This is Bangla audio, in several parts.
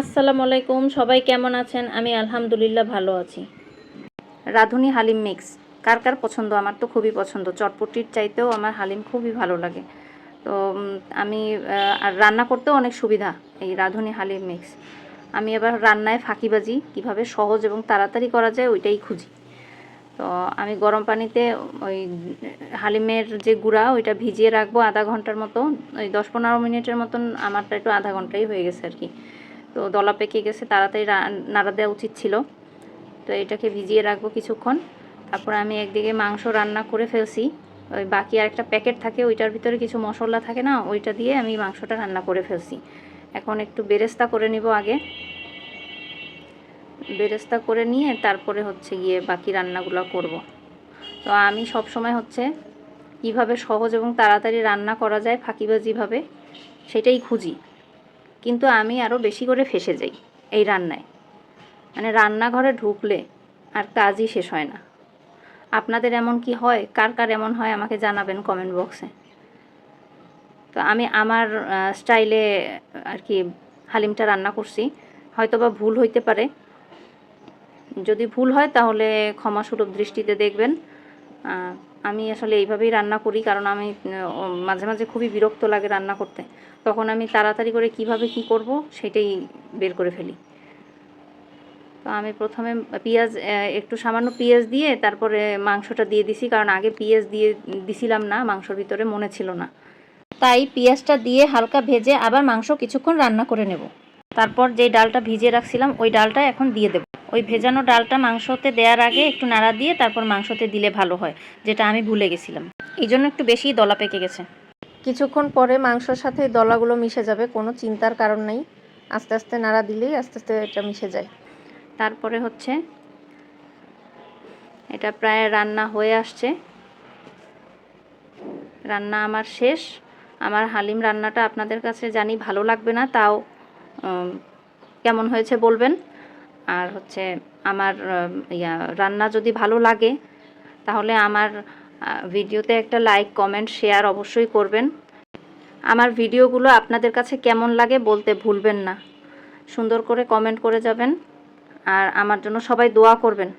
আসসালামু আলাইকুম, সবাই কেমন আছেন? আমি আলহামদুলিল্লাহ ভালো আছি। রাঁধুনি হালিম মিক্স। কার কার পছন্দ? আমার তো খুবই পছন্দ। চটপটির চাইতেও আমার হালিম খুবই ভালো লাগে। তো আমি আর রান্না করতেও অনেক সুবিধা এই রাঁধুনি হালিম মিক্স। আমি এবার রান্নায় ফাঁকিবাজি, কীভাবে সহজ এবং তাড়াতাড়ি করা যায় ওইটাই খুঁজি। তো, আমি গরম পানিতে ওই হালিমের যে গুঁড়া, ওইটা ভিজিয়ে রাখব আধা ঘণ্টার মতো ওই দশ পনেরো মিনিটের মতন, আমারটা একটু আধা ঘন্টাই হয়ে গেছে আর কি। তো দলা পেকে গেছে, তাড়াতাড়ি নাড়া দেওয়া উচিত ছিল। তো এটাকে ভিজিয়ে রাখব কিছুক্ষণ। তারপর আমি একদিকে মাংস রান্না করে ফেলছি। ওই বাকি আর একটা প্যাকেট থাকে, ওইটার ভিতরে কিছু মশলা থাকে না, ওইটা দিয়ে আমি মাংসটা রান্না করে ফেলছি। এখন একটু বেরেস্তা করে নিব আগে। বেরেস্তা করে নিয়ে তারপরে হচ্ছে গিয়ে বাকি রান্নাগুলো করব। তো আমি সব সময় হচ্ছে কীভাবে সহজ এবং তাড়াতাড়ি রান্না করা যায় ফাঁকিবাজিভাবে সেটাই খুঁজি। কিন্তু আমি আরও বেশি করে ফেসে যাই এই রান্নায়। মানে রান্নাঘরে ঢুকলে আর কাজই শেষ হয় না। আপনাদের এমন কি হয়? কার কার এমন হয়? আমাকে জানাবেন কমেন্ট বক্সে তো আমি আমার স্টাইলে আর কি হালিমটা রান্না করছি। হয়তো বা ভুল হইতে পারে। যদি ভুল হয় তাহলে ক্ষমাসুলভ দৃষ্টিতে দেখবেন। আমি আসলে এইভাবেই রান্না করি, কারণ আমি মাঝে মাঝে খুবই বিরক্ত লাগে রান্না করতে। তখন আমি তাড়াতাড়ি করে কীভাবে কি করব সেটাই বের করে ফেলি। তো আমি প্রথমে পেঁয়াজ একটু সামান্য পেঁয়াজ দিয়ে তারপরে মাংসটা দিয়ে দিছি, কারণ আগে পেঁয়াজ দিয়ে দিছিলাম না, মাংসর ভিতরে মনে ছিল না। তাই পেঁয়াজটা দিয়ে হালকা ভেজে আবার মাংস কিছুক্ষণ রান্না করে নেব। তারপর যে ডালটা ভিজিয়ে রাখছিলাম ওই ডালটা এখন দিয়ে দেবো। ওই ভেজানো ডালটা মাংসতে দেওয়ার আগে একটু নাড়া দিয়ে তারপর মাংসতে দিলে ভালো হয় যেটা আমি ভুলে গেছিলাম। এই জন্য একটু বেশি দলা পেকে গেছে। কিছুক্ষণ পরে মাংসর সাথে দলাগুলো মিশে যাবে কোনো চিন্তার কারণ নেই। আস্তে আস্তে নাড়া দিলেই আস্তে আস্তে এটা মিশে যায়। তারপরে হচ্ছে এটা প্রায় রান্না হয়ে আসছে। রান্না আমার শেষ। আমার হালিম রান্নাটা আপনাদের কাছে জানি ভালো লাগবে না তাও কেমন হয়েছে বলবেন? আর হচ্ছে আমার ইয়া, রান্না যদি ভালো লাগে, তাহলে আমার ভিডিওতে একটা লাইক, কমেন্ট, শেয়ার অবশ্যই করবেন। আমার ভিডিওগুলো আপনাদের কাছে কেমন লাগে বলতে ভুলবেন না। সুন্দর করে কমেন্ট করে যাবেন। আর আমার জন্য সবাই দোয়া করবেন,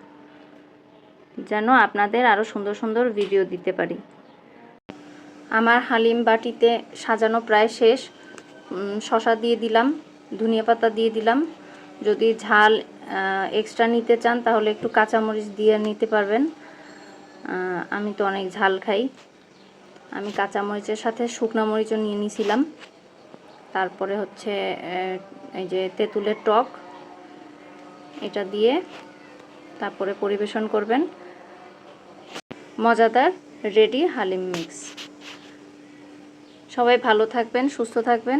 যেন আপনাদের আরও সুন্দর সুন্দর ভিডিও দিতে পারি। আমার হালিম বাটিতে সাজানো প্রায় শেষ। শশা দিয়ে দিলাম। ধনিয়া পাতা দিয়ে দিলাম। যদি ঝাল এক্সট্রা নিতে চান, তাহলে একটু কাঁচামরিচ দিয়ে নিতে পারবেন। আমি তো অনেক ঝাল খাই। আমি কাঁচামরিচের সাথে শুকনো মরিচও নিয়ে নিয়েছিলাম তারপরে হচ্ছে এই যে তেঁতুলের টক, এটা দিয়ে তারপরে পরিবেশন করবেন। মজাদার রেডি হালিম মিক্স। সবাই ভালো থাকবেন, সুস্থ থাকবেন।